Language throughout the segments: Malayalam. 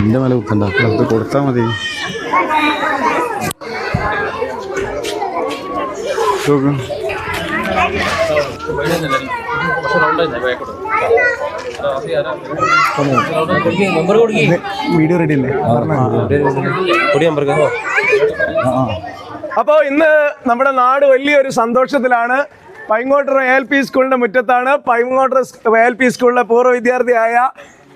എന്റെ മേലെ കുത്തണ്ട അത് കൊടുത്താ മതി. വീഡിയോ റെഡി അല്ലേ? അപ്പോൾ ഇന്ന് നമ്മുടെ നാട് വലിയൊരു സന്തോഷത്തിലാണ്. പൈങ്ങോട്ടർ എ എൽ പി സ്കൂളിന്റെ മുറ്റത്താണ്. പൈങ്ങോട്ടർ എ എൽ പി സ്കൂളിലെ പൂർവ വിദ്യാർത്ഥിയായ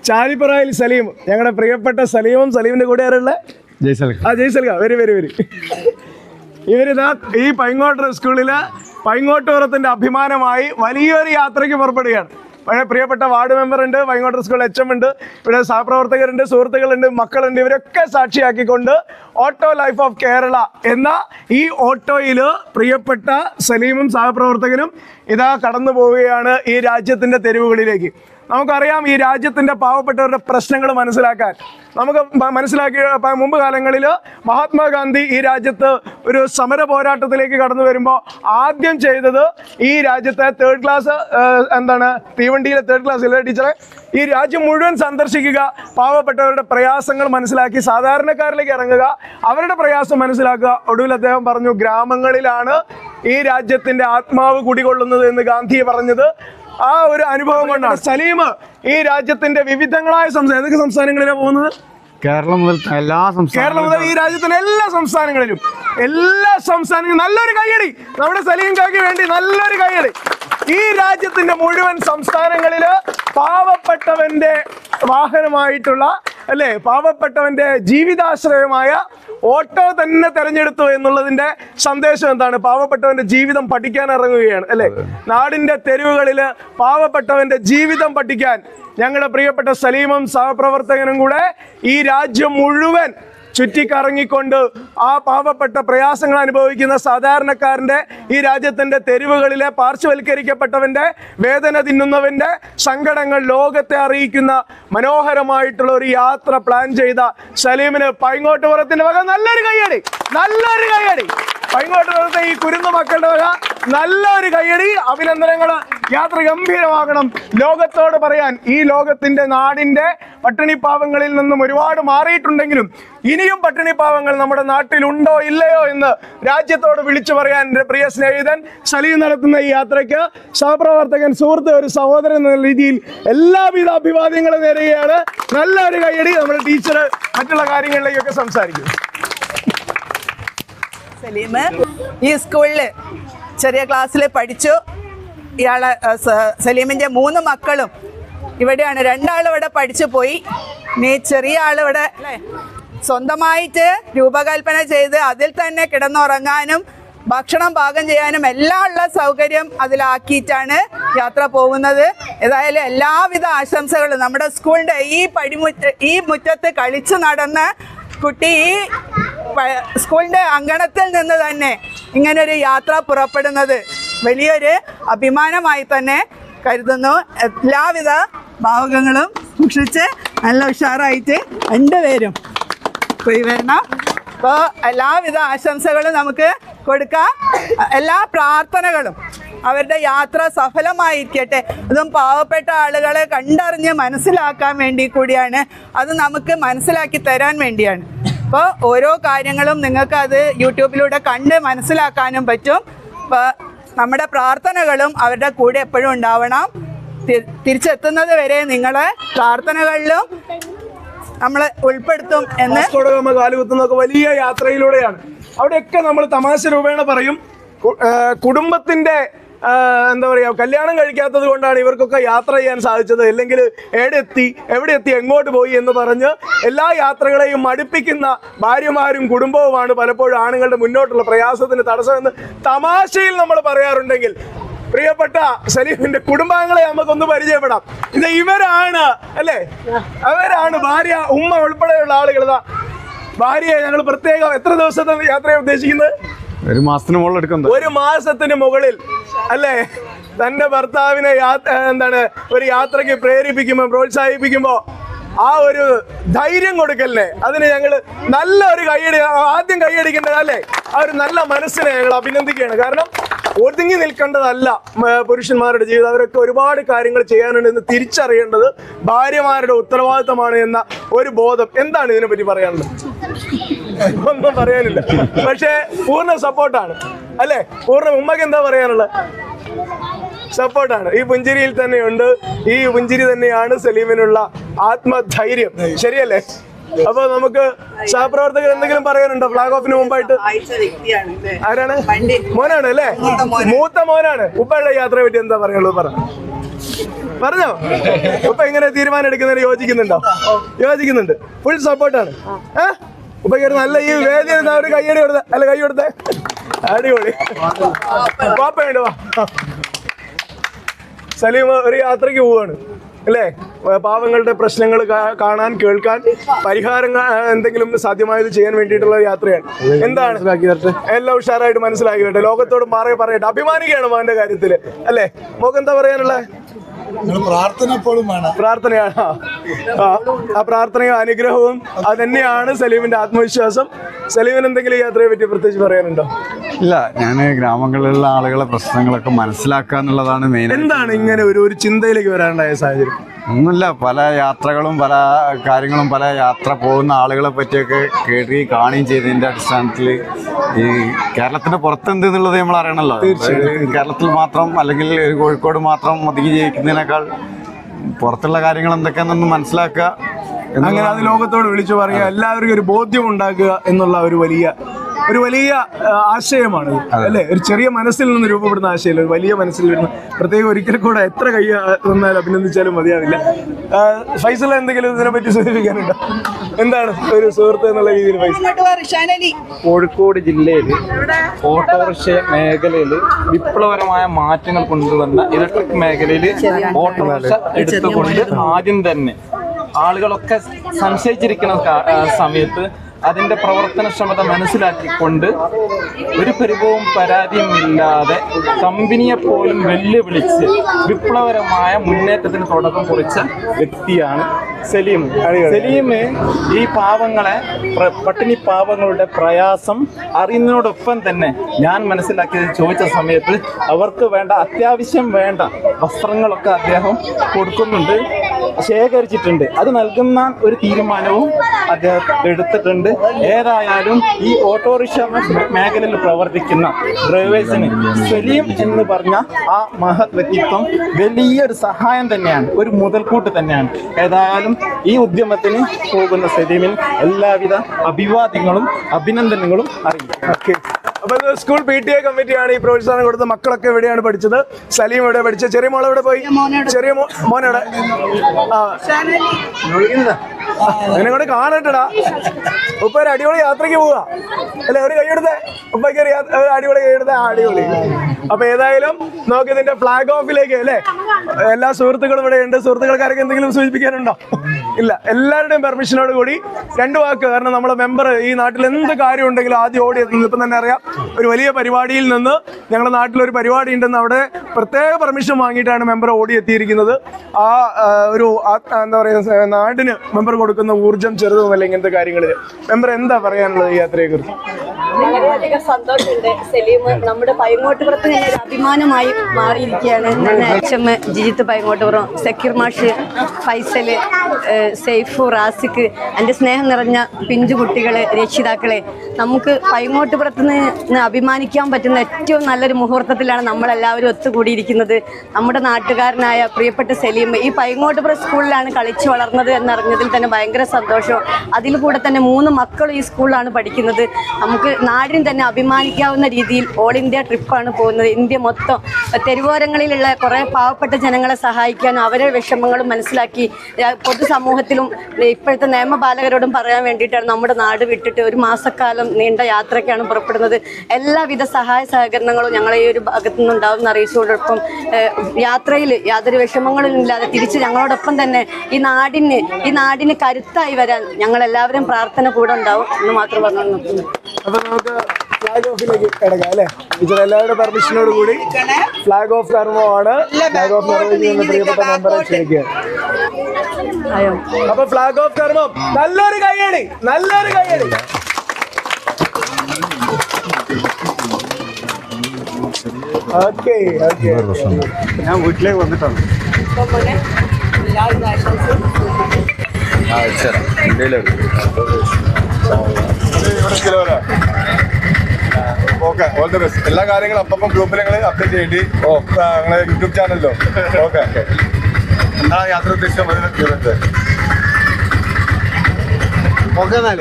ചാലിപ്പറായിൽ സലീം ഞങ്ങളുടെ പ്രിയപ്പെട്ട സലീമും സലീമിന്റെ കൂടെ ആരുള്ള ജയ്സൽ ആ ജയ്സൽക വരി വരി വരി. ഇവരിതാ ഈ പൈങ്ങോട്ട് സ്കൂളിൽ പൈങ്ങോട്ടുപുറത്തിന്റെ അഭിമാനമായി വലിയൊരു യാത്രയ്ക്ക് പുറപ്പെടുകയാണ്. പഴയ പ്രിയപ്പെട്ട വാർഡ് മെമ്പർ ഉണ്ട് വൈങ്ങോട്ടർ സ്കൂൾ എച്ച് എം ഉണ്ട് ഇവിടെ സഹപ്രവർത്തകരുണ്ട് സുഹൃത്തുക്കളുണ്ട് മക്കളുണ്ട്. ഇവരൊക്കെ സാക്ഷിയാക്കിക്കൊണ്ട് ഓട്ടോ ലൈഫ് ഓഫ് കേരള എന്ന ഈ ഓട്ടോയിൽ പ്രിയപ്പെട്ട സലീമും സഹപ്രവർത്തകനും ഇതാ കടന്നു പോവുകയാണ് ഈ രാജ്യത്തിന്റെ തെരുവുകളിലേക്ക്. നമുക്കറിയാം ഈ രാജ്യത്തിന്റെ പാവപ്പെട്ടവരുടെ പ്രശ്നങ്ങൾ മനസ്സിലാക്കാൻ. നമുക്ക് മനസ്സിലാക്കിയ മുമ്പ് കാലങ്ങളിൽ മഹാത്മാഗാന്ധി ഈ രാജ്യത്ത് ഒരു സമര പോരാട്ടത്തിലേക്ക് കടന്നു വരുമ്പോൾ ആദ്യം ചെയ്തത് ഈ രാജ്യത്തെ തേർഡ് ക്ലാസ് എന്താണ് തീവണ്ടിയിലെ തേർഡ് ക്ലാസ്സിലെ ടീച്ചറെ ഈ രാജ്യം മുഴുവൻ സന്ദർശിക്കുക പാവപ്പെട്ടവരുടെ പ്രയാസങ്ങൾ മനസ്സിലാക്കി സാധാരണക്കാരിലേക്ക് ഇറങ്ങുക അവരുടെ പ്രയാസം മനസ്സിലാക്കുക. ഒടുവിൽ അദ്ദേഹം പറഞ്ഞു ഗ്രാമങ്ങളിലാണ് ഈ രാജ്യത്തിന്റെ ആത്മാവ് കുടികൊള്ളുന്നത് എന്ന് ഗാന്ധി പറഞ്ഞത്. ആ ഒരു അനുഭവം കൊണ്ടാണ്. സലീം ഈ രാജ്യത്തിന്റെ വിവിധങ്ങളായ സംസ്ഥാനം ഏതൊക്കെ സംസ്ഥാനങ്ങളിലാണ് പോകുന്നത്? കേരളം മുതൽ എല്ലാ കേരളം മുതൽ ഈ രാജ്യത്തിലെ എല്ലാ സംസ്ഥാനങ്ങളിലും. എല്ലാ സംസ്ഥാനങ്ങളിലും നല്ലൊരു കൈയടി നമ്മുടെ സലീം കാക്ക് വേണ്ടി നല്ലൊരു കൈയടി ഈ രാജ്യത്തിന്റെ മുഴുവൻ സംസ്ഥാനങ്ങളിൽ പാവപ്പെട്ടവന്റെ വാഹനമായിട്ടുള്ള അല്ലേ? പാവപ്പെട്ടവന്റെ ജീവിതാശ്രയമായ ഓട്ടോ തന്നെ തെരഞ്ഞെടുത്തു എന്നുള്ളതിന്റെ സന്ദേശം എന്താണ്? പാവപ്പെട്ടവന്റെ ജീവിതം പഠിക്കാൻ ഇറങ്ങുകയാണ് അല്ലേ? നാടിന്റെ തെരുവുകളിൽ പാവപ്പെട്ടവന്റെ ജീവിതം പഠിക്കാൻ ഞങ്ങളുടെ പ്രിയപ്പെട്ട സലീമും സഹപ്രവർത്തകനും കൂടെ ഈ രാജ്യം മുഴുവൻ ചുറ്റിക്കറങ്ങിക്കൊണ്ട് ആ പാവപ്പെട്ട പ്രയാസങ്ങൾ അനുഭവിക്കുന്ന സാധാരണക്കാരന്റെ ഈ രാജ്യത്തിന്റെ തെരുവുകളിലെ പാർശ്വവൽക്കരിക്കപ്പെട്ടവന്റെ വേദന തിന്നുന്നവന്റെ സങ്കടങ്ങൾ ലോകത്തെ അറിയിക്കുന്ന മനോഹരമായിട്ടുള്ള ഒരു യാത്ര പ്ലാൻ ചെയ്ത സലീമിന് പൈങ്ങോട്ടുപുറത്തിന്റെ വക നല്ലൊരു കയ്യടി. നല്ലൊരു കയ്യടി പൈങ്ങോട്ടുപുറത്തെ ഈ കുരുന്ന മക്കളുടെ വക. നല്ലൊരു കയ്യടി. അഭിനന്ദനങ്ങൾ യാത്ര ഗംഭീരമാകണം. ലോകത്തോട് പറയാൻ ഈ ലോകത്തിന്റെ നാടിന്റെ പട്ടിണിപ്പാവങ്ങളിൽ നിന്നും ഒരുപാട് മാറിയിട്ടുണ്ടെങ്കിലും ഇനിയും പട്ടിണിപ്പാവങ്ങൾ നമ്മുടെ നാട്ടിലുണ്ടോ ഇല്ലയോ എന്ന് രാജ്യത്തോട് വിളിച്ചു പറയാൻ എന്റെ പ്രിയ സ്നേഹിതൻ സലീം നടത്തുന്ന ഈ യാത്രയ്ക്ക് സഹപ്രവർത്തകൻ സുഹൃത്ത് ഒരു സഹോദരൻ എന്ന രീതിയിൽ എല്ലാവിധ അഭിവാദ്യങ്ങളും നേരുകയാണ്. നല്ലൊരു കയ്യടി. നമ്മുടെ ടീച്ചർ മറ്റുള്ള കാര്യങ്ങളിലേക്കൊക്കെ സംസാരിക്കും. സലീം ഈ സ്കൂളിൽ ചെറിയ ക്ലാസ്സിൽ പഠിച്ചു. ഇയാളെ സലീമിന്റെ മൂന്ന് മക്കളും ഇവിടെയാണ്. രണ്ടാളും ഇവിടെ പഠിച്ചു പോയി. നീ ചെറിയ ആളിവിടെ സ്വന്തമായിട്ട് രൂപകൽപ്പന ചെയ്ത് അതിൽ തന്നെ കിടന്നുറങ്ങാനും ഭക്ഷണം പാകം ചെയ്യാനും എല്ലാം ഉള്ള സൗകര്യം അതിലാക്കിയിട്ടാണ് യാത്ര പോകുന്നത്. ഏതായാലും എല്ലാവിധ ആശംസകളും നമ്മുടെ സ്കൂളിന്റെ ഈ പടിമുറ്റ ഈ മുറ്റത്ത് കളിച്ചു നടന്ന് കുട്ടി ഈ സ്കൂളിന്റെ അങ്കണത്തിൽ നിന്ന് തന്നെ ഇങ്ങനൊരു യാത്ര പുറപ്പെടുന്നത്. വലിയൊരു അഭിമാനമായി തന്നെ കരുതുന്നു. എല്ലാവിധ ഭാവകങ്ങളും സൂക്ഷിച്ച് നല്ല ഉഷാറായിട്ട് രണ്ടുപേരും പോയി വരണം. അപ്പോൾ എല്ലാവിധ ആശംസകളും നമുക്ക് കൊടുക്കാം. എല്ലാ പ്രാർത്ഥനകളും അവരുടെ യാത്ര സഫലമായിരിക്കട്ടെ. അതും പാവപ്പെട്ട ആളുകളെ കണ്ടറിഞ്ഞ് മനസ്സിലാക്കാൻ വേണ്ടി കൂടിയാണ്. അത് നമുക്ക് മനസ്സിലാക്കി തരാൻ വേണ്ടിയാണ്. അപ്പോൾ ഓരോ കാര്യങ്ങളും നിങ്ങൾക്ക് അത് യൂട്യൂബിലൂടെ കണ്ട് മനസ്സിലാക്കാനും പറ്റും. അപ്പോൾ നമ്മുടെ പ്രാർത്ഥനകളും അവരുടെ കൂടെ എപ്പോഴും ഉണ്ടാവണം. തിരിച്ചെത്തുന്നത് വരെ നിങ്ങളെ പ്രാർത്ഥനകളിലും നമ്മൾ ഉൾപ്പെടുത്തും എന്ന് കാലുകുത്തുന്നൊക്കെ വലിയ യാത്രയിലൂടെയാണ്. അവിടെയൊക്കെ നമ്മൾ തമാശ രൂപേണ പറയും. കുടുംബത്തിന്റെ എന്താ പറയാ കല്യാണം കഴിക്കാത്തത് കൊണ്ടാണ് ഇവർക്കൊക്കെ യാത്ര ചെയ്യാൻ സാധിച്ചത്. അല്ലെങ്കിൽ എവിടെ എത്തി എവിടെ എത്തി എങ്ങോട്ട് പോയി എന്ന് പറഞ്ഞ് എല്ലാ യാത്രകളെയും മടുപ്പിക്കുന്ന ഭാര്യമാരും കുടുംബവുമാണ് പലപ്പോഴും ആണുങ്ങളുടെ മുന്നോട്ടുള്ള പ്രയാസത്തിന് തടസ്സമെന്ന് തമാശയിൽ നമ്മൾ പറയാറുണ്ടെങ്കിൽ പ്രിയപ്പെട്ട സലീമിന്റെ കുടുംബാംഗങ്ങളെ നമുക്കൊന്ന് പരിചയപ്പെടാം. ഇത് ഇവരാണ് അല്ലേ? അവരാണ് ഭാര്യ ഉമ്മ ഉൾപ്പെടെയുള്ള ആളുകൾ. ഭാര്യയെ ഞങ്ങൾ പ്രത്യേകം എത്ര ദിവസത്തെ യാത്രയാണ് ഉദ്ദേശിക്കുന്നത്? ഒരു മാസത്തിന് മുകളിൽ എടുക്കുന്നത് ഒരു മാസത്തിന് മുകളിൽ അല്ലേ? തന്റെ ഭർത്താവിനെ എന്താണ് ഒരു യാത്രയ്ക്ക് പ്രേരിപ്പിക്കുമ്പോ പ്രോത്സാഹിപ്പിക്കുമ്പോ ആ ഒരു ധൈര്യം കൊടുക്കല്ലേ? അതിന് ഞങ്ങൾ നല്ല ഒരു കൈയടി ആദ്യം കൈയടിക്കേണ്ടത് അല്ലേ? ആ ഒരു നല്ല മനസ്സിനെ ഞങ്ങൾ അഭിനന്ദിക്കുകയാണ്. കാരണം ഒതുങ്ങി നിൽക്കേണ്ടതല്ല പുരുഷന്മാരുടെ ജീവിതം. അവരൊക്കെ ഒരുപാട് കാര്യങ്ങൾ ചെയ്യാനുണ്ട് എന്ന് തിരിച്ചറിയേണ്ടത് ഭാര്യമാരുടെ ഉത്തരവാദിത്തമാണ് എന്ന ഒരു ബോധം. എന്താണ് ഇതിനെപ്പറ്റി പറയാനുള്ളത്? ഒന്നും പറയാനില്ല. പക്ഷേ പൂർണ സപ്പോർട്ടാണ്. അല്ലേ? പൂർണ ഉമ്മക്ക് എന്താ പറയാനുള്ളത്? സപ്പോർട്ടാണ്. ഈ പുഞ്ചിരിയിൽ തന്നെയുണ്ട്. ഈ പുഞ്ചിരി തന്നെയാണ് സലീമിനുള്ള ആത്മധൈര്യം. ശരിയല്ലേ? അപ്പൊ നമുക്ക് സഹപ്രവർത്തകർ എന്തെങ്കിലും പറയാനുണ്ടോ? ഫ്ലാഗ് ഓഫിന് മുമ്പായിട്ട്? ആരാണ്. മോനാണ് അല്ലേ? മൂത്ത മോനാണ്. ഉപ്പയുടെ യാത്രയെ പറ്റി എന്താ പറയുള്ളൂ പറ. പറഞ്ഞോ? ഉപ്പ എങ്ങനെ തീരുമാനം എടുക്കുന്നതിന് യോജിക്കുന്നുണ്ടോ? യോജിക്കുന്നുണ്ട്. ഫുൾ സപ്പോർട്ടാണ് ഏഹ് ഒരു നല്ല ഈ വേദി ഒരു കൈയടി കൊടുത്ത അല്ല കൈ കൊടുത്തേ. അടിപൊളി. പാപ്പയുണ്ട് വാ. സലീം ഒരു യാത്രയ്ക്ക് പോവാണ് അല്ലേ? പാവങ്ങളുടെ പ്രശ്നങ്ങൾ കാണാൻ കേൾക്കാൻ പരിഹാരങ്ങൾ എന്തെങ്കിലും സാധ്യമായത് ചെയ്യാൻ വേണ്ടിയിട്ടുള്ള യാത്രയാണ്. എന്താണ്? എല്ലാം ഉഷാറായിട്ട് മനസ്സിലാക്കി കേട്ടെ. ലോകത്തോട് മാറി പറയട്ടെ. അഭിമാനിക്കുകയാണ് മകന്റെ കാര്യത്തിൽ അല്ലേ? മോക്ക് എന്താ പറയാനുള്ളത് പ്രാർത്ഥന എപ്പോഴും വേണം. പ്രാർത്ഥനയാണ്. ആ, പ്രാർത്ഥനയും അനുഗ്രഹവും അത് തന്നെയാണ് സലീമിന്റെ ആത്മവിശ്വാസം. സലീമിന് എന്തെങ്കിലും യാത്രയെ പറ്റി പ്രത്യേകിച്ച് പറയാനുണ്ടോ? ഇല്ല ഞാൻ ഗ്രാമങ്ങളിലുള്ള ആളുകളെ പ്രശ്നങ്ങളൊക്കെ മനസ്സിലാക്കുക എന്നുള്ളതാണ് മെയിൻ എന്താണ് ഇങ്ങനെ ഒരു ഒരു ചിന്തയിലേക്ക് വരാനുണ്ടായ സാഹചര്യം? ഒന്നുമില്ല പല യാത്രകളും പല കാര്യങ്ങളും പല യാത്ര പോകുന്ന ആളുകളെ പറ്റിയൊക്കെ കേൾക്കുകയും കാണുകയും ചെയ്തതിന്റെ അടിസ്ഥാനത്തിൽ ഈ കേരളത്തിന്റെ പുറത്തെന്ത് എന്നുള്ളത് നമ്മൾ അറിയണമല്ലോ കേരളത്തിൽ മാത്രം അല്ലെങ്കിൽ ഒരു കോഴിക്കോട് മാത്രം ഒതുങ്ങി ജീവിക്കുന്നതിനേക്കാൾ പുറത്തുള്ള കാര്യങ്ങൾ എന്തൊക്കെയാണെന്ന് മനസ്സിലാക്കുക. അങ്ങനെ അത് ലോകത്തോട് വിളിച്ചു പറയുക എല്ലാവർക്കും ഒരു ബോധ്യം ഉണ്ടാക്കുക എന്നുള്ള ഒരു വലിയ ഒരു വലിയ ആശയമാണ് അല്ലെ? ഒരു ചെറിയ മനസ്സിൽ നിന്ന് രൂപപ്പെടുന്ന ആശയമല്ല ഒരു വലിയ മനസ്സിൽ വരുന്ന പ്രത്യേകം ഒരിക്കൽ കൂടെ എത്ര കൈ വന്നാൽ അഭിനന്ദിച്ചാലും മതിയാവില്ല. ഫൈസൽ എന്തെങ്കിലും ഇതിനെ പറ്റി സൂചിപ്പിക്കാനുണ്ടോ? എന്താണ് ഒരു സുഹൃത്ത് എന്നുള്ള രീതിയിൽ ഫൈസൽ. കോഴിക്കോട് ജില്ലയിൽ ഓട്ടോറിക്ഷ മേഖലയിൽ വിപ്ലവകരമായ മാറ്റങ്ങൾ കൊണ്ടുവന്ന ഇലക്ട്രിക് മേഖലയിൽ ഓട്ടോറിക്ഷ എടുത്തുകൊണ്ട് ആദ്യം തന്നെ ആളുകളൊക്കെ സംശയിച്ചിരിക്കുന്ന സമയത്ത് അതിന്റെ പ്രവർത്തനക്ഷമത മനസ്സിലാക്കിക്കൊണ്ട് ഒരു പരിഭവവും പരാതിയും ഇല്ലാതെ കമ്പനിയെ പോലും വെല്ലുവിളിച്ച് വിപ്ലവകരമായ മുന്നേറ്റത്തിന് തുടക്കം കുറിച്ച വ്യക്തിയാണ് സലീം. സലീം ഈ പാവങ്ങളെ പട്ടിണി പാവങ്ങളുടെ പ്രയാസം അറിയുന്നതിനോടൊപ്പം തന്നെ ഞാൻ മനസ്സിലാക്കിയത് ചോദിച്ച സമയത്ത് അവർക്ക് വേണ്ട അത്യാവശ്യം വേണ്ട വസ്ത്രങ്ങളൊക്കെ അദ്ദേഹം കൊടുക്കുന്നുണ്ട്. ശേഖരിച്ചിട്ടുണ്ട്. അത് നൽകുന്ന ഒരു തീരുമാനവും അദ്ദേഹം എടുത്തിട്ടുണ്ട്. ഏതായാലും ഈ ഓട്ടോറിക്ഷ മേഖലയിൽ പ്രവർത്തിക്കുന്ന ഡ്രൈവേഴ്സിന് സലീം എന്ന് പറഞ്ഞ ആ മഹത് വ്യക്തിത്വം വലിയൊരു സഹായം തന്നെയാണ് ഒരു മുതൽക്കൂട്ട് തന്നെയാണ്. ഏതായാലും ഈ ഉദ്യമത്തിന് പോകുന്ന സലീമിന് എല്ലാവിധ അഭിവാദ്യങ്ങളും അഭിനന്ദനങ്ങളും അറിയിക്കും. അപ്പൊ സ്കൂൾ പി ടി എ കമ്മിറ്റിയാണ് ഈ പ്രോത്സാഹനം കൊടുത്ത മക്കളൊക്കെ എവിടെയാണ് പഠിച്ചത്? സലീം എവിടെ പഠിച്ചത്? ചെറിയ മോളെവിടെ പോയി? ചെറിയ മോനെ മോനെവിടെ ആ. അതിനെ കൂടെ കാണട്ടടാ ഉപ്പ ഒരു അടിപൊളി യാത്രയ്ക്ക് പോവാ. അല്ലെ ഒരു കൈയെടുത്തേ ഉപ്പയ്ക്ക് ഒരു അടിപൊളി കൈയെടുത്തേ അടിപൊളി. അപ്പൊ ഏതായാലും നമുക്ക് ഇതിന്റെ ഫ്ലാഗ് ഓഫിലേക്ക് അല്ലേ? എല്ലാ സുഹൃത്തുക്കളും ഇവിടെ ഉണ്ട്. സുഹൃത്തുക്കൾക്കാരൊക്കെ എന്തെങ്കിലും സൂചിപ്പിക്കാനുണ്ടോ? ഇല്ല. എല്ലാവരുടെയും പെർമിഷനോട് കൂടി രണ്ട് വാക്ക്. കാരണം നമ്മളെ മെമ്പർ ഈ നാട്ടിൽ എന്ത് കാര്യം ഉണ്ടെങ്കിലും ആദ്യം ഓടി എത്തുന്നത് ഇപ്പം തന്നെ അറിയാം. ഒരു വലിയ പരിപാടിയിൽ നിന്ന് ഞങ്ങളുടെ നാട്ടിലൊരു പരിപാടി ഉണ്ടെന്ന് അവിടെ പ്രത്യേക പെർമിഷൻ വാങ്ങിയിട്ടാണ് മെമ്പർ ഓടി എത്തിയിരിക്കുന്നത്. ആ, ഒരു എന്താ പറയുക നാടിന് മെമ്പർ കൊടുക്കുന്ന ഊർജം ചെറുതുമല്ല ഇങ്ങനത്തെ കാര്യങ്ങളിൽ മെമ്പർ എന്താ പറയാനുള്ളത് ഈ യാത്രയെ കുറിച്ച് വളരെയധികം സന്തോഷമുണ്ട്. സലീം നമ്മുടെ പൈങ്ങോട്ടുപുറത്ത് തന്നെ ഒരു അഭിമാനമായി മാറിയിരിക്കുകയാണ്. അച്ഛമ്മ ജിജിത്ത് പൈങ്ങോട്ടുപുറം സക്കീർ മാഷ് ഫൈസൽ സെയ്ഫു റാസിക്ക് എന്റെ സ്നേഹം നിറഞ്ഞ പിഞ്ചു കുട്ടികളെ രക്ഷിതാക്കളെ നമുക്ക് പൈങ്ങോട്ടുപുറത്ത് നിന്ന് അഭിമാനിക്കാൻ പറ്റുന്ന ഏറ്റവും നല്ലൊരു മുഹൂർത്തത്തിലാണ് നമ്മളെല്ലാവരും ഒത്തുകൂടിയിരിക്കുന്നത്. നമ്മുടെ നാട്ടുകാരനായ പ്രിയപ്പെട്ട സലീം ഈ പൈങ്ങോട്ടുപുറം സ്കൂളിലാണ് കളിച്ചു വളർന്നത് എന്നറിഞ്ഞതിൽ തന്നെ ഭയങ്കര സന്തോഷം. അതിൽ കൂടെ തന്നെ മൂന്ന് മക്കളും ഈ സ്കൂളിലാണ് പഠിക്കുന്നത്. നമുക്ക് നാടിന് തന്നെ അഭിമാനിക്കാവുന്ന രീതിയിൽ ഓൾ ഇന്ത്യ ട്രിപ്പാണ് പോകുന്നത്. ഇന്ത്യ മൊത്തം തെരുവോരങ്ങളിലുള്ള കുറേ പാവപ്പെട്ട ജനങ്ങളെ സഹായിക്കാനും അവരുടെ വിഷമങ്ങളും മനസ്സിലാക്കി പൊതുസമൂഹത്തിലും ഇപ്പോഴത്തെ നിയമപാലകരോടും പറയാൻ വേണ്ടിയിട്ടാണ് നമ്മുടെ നാട് വിട്ടിട്ട് ഒരു മാസക്കാലം നീണ്ട യാത്രയ്ക്കാണ് പുറപ്പെടുന്നത്. എല്ലാവിധ സഹായ സഹകരണങ്ങളും ഞങ്ങളെ ഈ ഒരു ഭാഗത്തു നിന്നുണ്ടാവും അറിയിച്ചുകൊണ്ടൊപ്പം യാത്രയിൽ യാതൊരു വിഷമങ്ങളും ഇല്ലാതെ തിരിച്ച് ഞങ്ങളോടൊപ്പം തന്നെ ഈ നാടിന് ഈ നാടിന് കരുത്തായി വരാൻ ഞങ്ങളെല്ലാവരും പ്രാർത്ഥന കൂടെ ഉണ്ടാവും എന്ന് മാത്രം പറഞ്ഞു അപ്പൊ നമുക്ക് ഫ്ലാഗ് ഓഫിലേക്ക് കിടക്കാം അല്ലെ? ടീച്ചർ എല്ലാവരുടെ പെർമിഷനോട് കൂടി ഫ്ലാഗ് ഓഫ് കർമ്മമാണ് ഫ്ലാഗ് ഓഫ് നിർവഹിക്കുന്ന പ്രിയപ്പെട്ട മെമ്പറെ ക്ഷണിക്കുകയാണ് അയ്യോ അപ്പൊ ഫ്ലാഗ് ഓഫ് കർമ്മം നല്ലൊരു കയ്യടി നല്ലൊരു കയ്യടി. ഓക്കെ ഓക്കെ ഞാൻ വീട്ടിലേക്ക് വന്നിട്ടാണ്. ആ വെച്ചേരാം ഓക്കെ ഓൾ ദി ബെസ്റ്റ്. എല്ലാ കാര്യങ്ങളും അപ്പം ഗ്രൂപ്പിൽ ഞങ്ങൾ അപ്ഡേറ്റ് ചെയ്യേണ്ടി. ഓ ഞങ്ങളെ യൂട്യൂബ് ചാനലിലോ? ഓക്കെ. എന്താ യാത്ര ഉദ്ദേശം തീർന്നത് ഓക്കെ എന്നാൽ.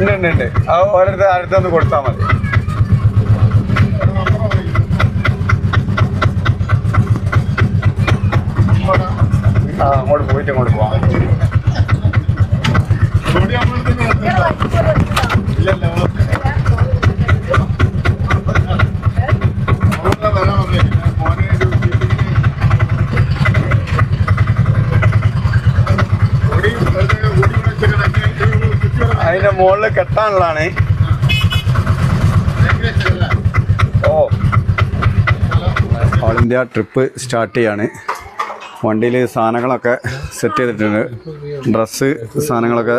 ഉണ്ട് ഉണ്ട് ഉണ്ട്. അത് ഓരോരുത്തർ അടുത്തൊന്ന് കൊടുത്താൽ മതി. അതിന്റെ മുകളിൽ കെട്ടാനുള്ളതാണ്. ഓ. ഓൾ ഇന്ത്യ ട്രിപ്പ് സ്റ്റാർട്ട് ചെയ്യാണ്. വണ്ടിയിൽ സാധനങ്ങളൊക്കെ സെറ്റ് ചെയ്തിട്ടുണ്ട്. ഡ്രസ്സ് സാധനങ്ങളൊക്കെ.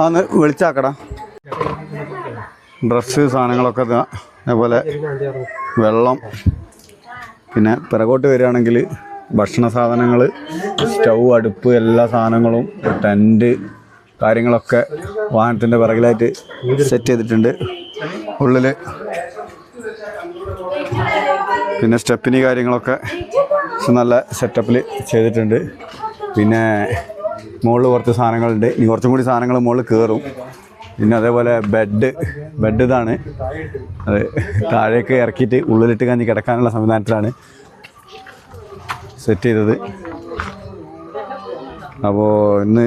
ആന്ന് വിളിച്ചാക്കടാ. ഡ്രസ്സ് സാധനങ്ങളൊക്കെ അതേപോലെ വെള്ളം. പിന്നെ പിറകോട്ട് വരികയാണെങ്കിൽ ഭക്ഷണ സാധനങ്ങൾ സ്റ്റൗ അടുപ്പ് എല്ലാ സാധനങ്ങളും ടെന്റ് കാര്യങ്ങളൊക്കെ വാഹനത്തിന്റെ പിറകിലായിട്ട് സെറ്റ് ചെയ്തിട്ടുണ്ട്. ഉള്ളിൽ പിന്നെ സ്റ്റെപ്പിനി കാര്യങ്ങളൊക്കെ നല്ല സെറ്റപ്പിൽ ചെയ്തിട്ടുണ്ട്. പിന്നെ മുകളിൽ കുറച്ച് സാധനങ്ങളുണ്ട്. ഇനി കുറച്ചും കൂടി സാധനങ്ങൾ മുകളിൽ കയറും പിന്നെ അതേപോലെ ബെഡ് ബെഡ് ഇതാണ്. അത് താഴേക്ക് ഇറക്കിയിട്ട് ഉള്ളിലിട്ട് കഞ്ഞി കിടക്കാനുള്ള സംവിധാനത്തിലാണ്. സെറ്റ് ചെയ്തത്. അപ്പോൾ ഇന്ന്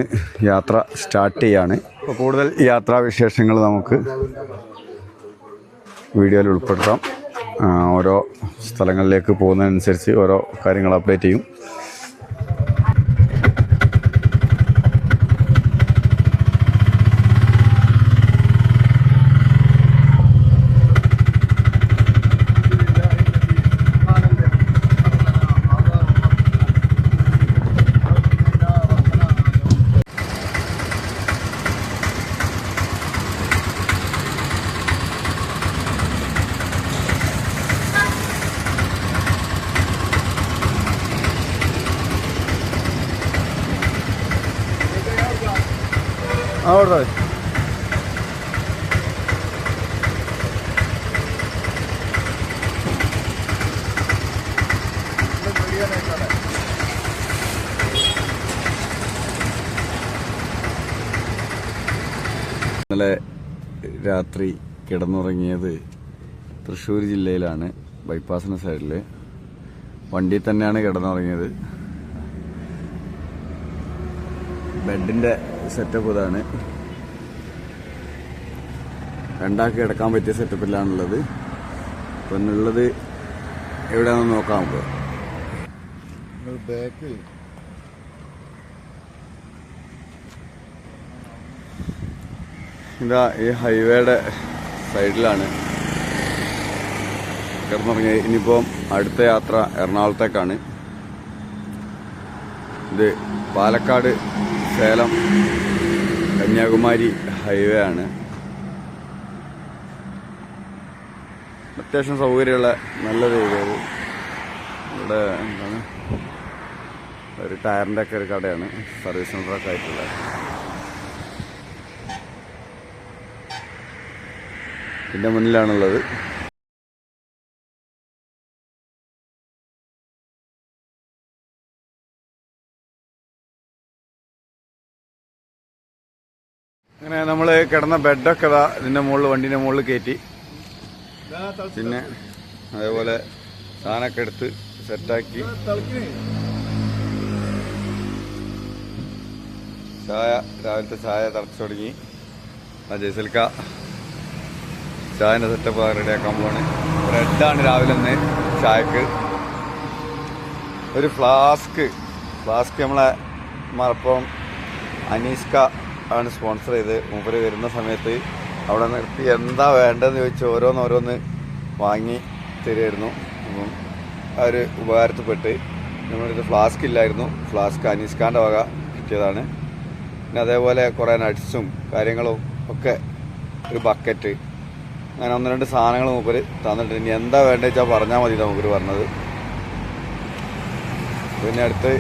യാത്ര സ്റ്റാർട്ട് ചെയ്യാണ്. അപ്പോൾ കൂടുതൽ യാത്രാവിശേഷങ്ങൾ നമുക്ക് വീഡിയോയിൽ ഉൾപ്പെടുത്താം. ഓരോ സ്ഥലങ്ങളിലേക്ക് പോകുന്നതനുസരിച്ച് ഓരോ കാര്യങ്ങൾ അപ്ഡേറ്റ് ചെയ്യും. അവിടെ. ഇന്നലെ രാത്രി കിടന്നുറങ്ങിയത് തൃശ്ശൂർ ജില്ലയിലാണ് ബൈപ്പാസിന് സൈഡിൽ വണ്ടിയിൽ തന്നെയാണ് കിടന്നുറങ്ങിയത്. ബെഡിന്റെ സെറ്റപ്പ് ഇതാണ്. രണ്ടാക്കി കിടക്കാൻ പറ്റിയ സെറ്റപ്പിലാണുള്ളത് അപ്പം ഇന്നുള്ളത് എവിടെയാണെന്ന് നോക്കാം നമുക്ക്. ബാക്ക് ഇതാ ഈ ഹൈവേയുടെ സൈഡിലാണ് കിടന്നുറങ്ങി ഇനിയിപ്പം അടുത്ത യാത്ര എറണാകുളത്തേക്കാണ്. ഇത് പാലക്കാട് സേലം കന്യാകുമാരി ഹൈവേ ആണ്. അത്യാവശ്യം സൗകര്യമുള്ള നല്ലൊരു ഏരിയ ഇവിടെ എന്താണ്? ഒരു ടയറിന്റെ ഒക്കെ ഒരു കടയാണ്. സർവീസ് സെന്ററൊക്കെ ആയിട്ടുള്ള ഇതിന്റെ മുന്നിലാണുള്ളത്. കിടന്ന ബെഡൊക്കെ ഇതാ ഇതിന്റെ മുകളിൽ വണ്ടീന്റെ മുകളിൽ കയറ്റി പിന്നെ അതേപോലെ സാധനമൊക്കെ എടുത്ത് സെറ്റാക്കി. ചായ രാവിലത്തെ ചായ തിളച്ചു തുടങ്ങി. ആ ജയ്സൽക്ക ചായന്റെ സെറ്റപ്പ് റെഡിയാക്കാൻ പോണ് ബ്രെഡാണ് രാവിലെ ഒന്ന് ചായക്ക്. ഒരു ഫ്ലാസ്ക് ഫ്ലാസ്ക് നമ്മളെ മലപ്പുറം അനീസ്ക ആണ് സ്പോൺസർ ചെയ്ത് മൂപ്പര് വരുന്ന സമയത്ത് അവിടെ നിർത്തി എന്താ വേണ്ടതെന്ന് ചോദിച്ച് ഓരോന്ന് ഓരോന്ന് വാങ്ങി തരുമായിരുന്നു അപ്പം ആ ഒരു ഉപകാരത്തിൽപ്പെട്ട് നമ്മളിത് ഫ്ലാസ്ക് ഇല്ലായിരുന്നു. ഫ്ലാസ്ക് അനീസ്ഖാന്റെ വക കിട്ടിയതാണ്. പിന്നെ അതേപോലെ കുറേ നട്ട്സും കാര്യങ്ങളും ഒക്കെ ഒരു ബക്കറ്റ് അങ്ങനെ ഒന്ന് രണ്ട് സാധനങ്ങൾ മൂപ്പര് തന്നിട്ട് ഇനി എന്താ വേണ്ടത് വെച്ചാൽ പറഞ്ഞാൽ മതി മൂപ്പര് പറഞ്ഞത്. പിന്നെ അടുത്ത്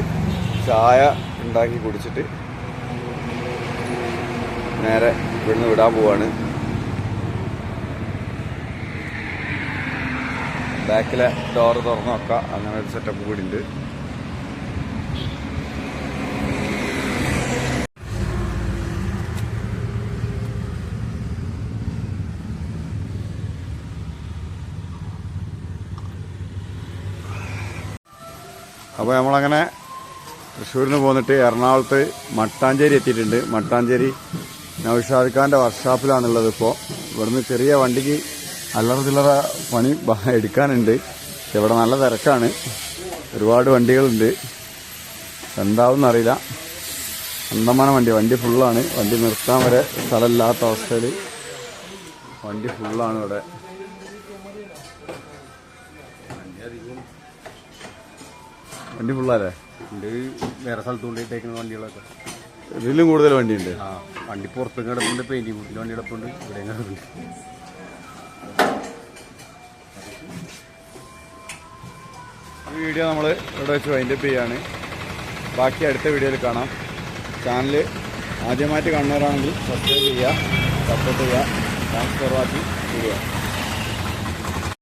ചായ ഉണ്ടാക്കി കുടിച്ചിട്ട് നേരെ ഇവിടുന്ന് വിടാൻ പോവാണ്. ബാക്കിലെ ഡോറ് തുറന്നു നോക്കാം. അങ്ങനെ ഒരു സെറ്റപ്പ് കൂടി ഉണ്ട്. അപ്പോൾ നമ്മളങ്ങനെ തൃശ്ശൂരിന് പോന്നിട്ട് എറണാകുളത്ത് മട്ടാഞ്ചേരി എത്തിയിട്ടുണ്ട്. മട്ടാഞ്ചേരി നൗഷാദ് ഖാന്റെ വർക്ക്ഷോപ്പിലാണുള്ളത് ഇപ്പോൾ ഇവിടുന്ന് ചെറിയ വണ്ടിക്ക് അല്ലറ ചില്ലറ പണി എടുക്കാനുണ്ട്. ഇവിടെ നല്ല തിരക്കാണ്. ഒരുപാട് വണ്ടികളുണ്ട്. എന്താവും അറിയില്ല. അന്തമാനം വണ്ടി വണ്ടി ഫുള്ളാണ്. വണ്ടി നിർത്താൻ വരെ സ്ഥലമില്ലാത്ത അവസ്ഥയിൽ വണ്ടി ഫുള്ളാണ് ഇവിടെ. വണ്ടി ഫുള്ളല്ലേ? വേറെ സ്ഥലത്ത് കൊണ്ടിട്ടേക്കുന്ന വണ്ടികളൊക്കെ. ഇതിലും കൂടുതൽ വണ്ടിയുണ്ട്. ആ വണ്ടി പുറത്തും കിടപ്പുണ്ട് പെയിന്റിംഗ് കൂട്ടിൽ വണ്ടി കിടപ്പുണ്ട് ഇവിടെയും കിടപ്പുണ്ട്. വീഡിയോ നമ്മൾ ഇവിടെ വെച്ച് വൈൻഡപ്പ് ചെയ്യാണ്. ബാക്കി അടുത്ത വീഡിയോയിൽ കാണാം. ചാനൽ ആദ്യമായിട്ട് കാണുന്നവരാണെങ്കിൽ സബ്സ്ക്രൈബ് ചെയ്യുക സപ്പോർട്ട് ചെയ്യുക ട്രാൻസ്ഫർ ആക്കി ചെയ്യുക